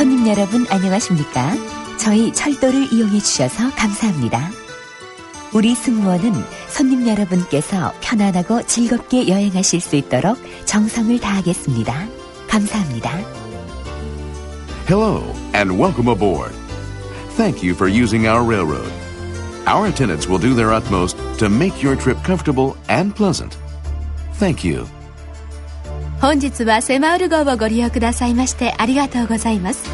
손님 여러분 안녕하십니까? 저희 철도를 이용해 주셔서 감사합니다. 우리 승무원은 손님 여러분께서 편안하고 즐겁게 여행하실 수 있도록 정성을 다하겠습니다. 감사합니다. Hello, and welcome aboard. Thank you for using our railroad. Our attendants will do their utmost to make your trip comfortable and pleasant. Thank you. 本日はセマウル号をご利用くださいましてありがとうございます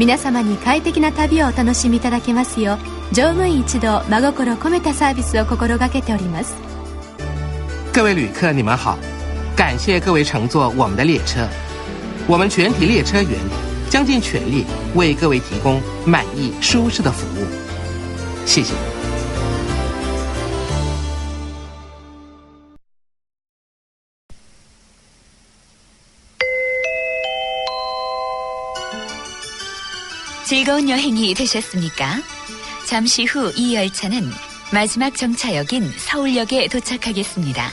皆様に快適な旅をお楽しみいただけますよう乗務員一同真心込めたサービスを心がけております各位旅客，你们好！感谢各位乘坐我们的列车，我们全体列车员将尽全力为各位提供满意、舒适的服务。谢谢。 즐거운 여행이 되셨습니까? 잠시 후 이 열차는 마지막 정차역인 서울역에 도착하겠습니다.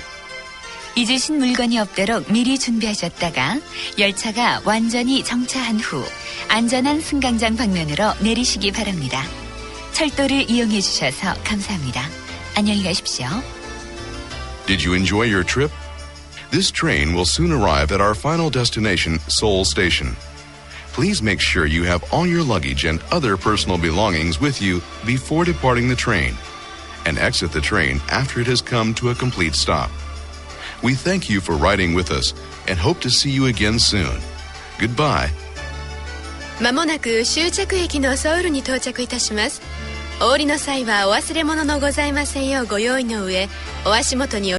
잊으신 물건이 없도록 미리 준비하셨다가 열차가 완전히 정차한 후 안전한 승강장 방면으로 내리시기 바랍니다. 철도를 이용해 주셔서 감사합니다. 안녕히 가십시오. Did you enjoy your trip? This train will soon arrive at our final destination, Seoul Station. Please make sure you have all your luggage and other personal belongings with you before departing the train, and exit the train after it has come to a complete stop. We thank you for riding with us and hope to see you again soon. Goodbye. まもなく終着駅のソウルに到着いたしますお降りの際はお忘れ物のございませんようご用意の上お足元に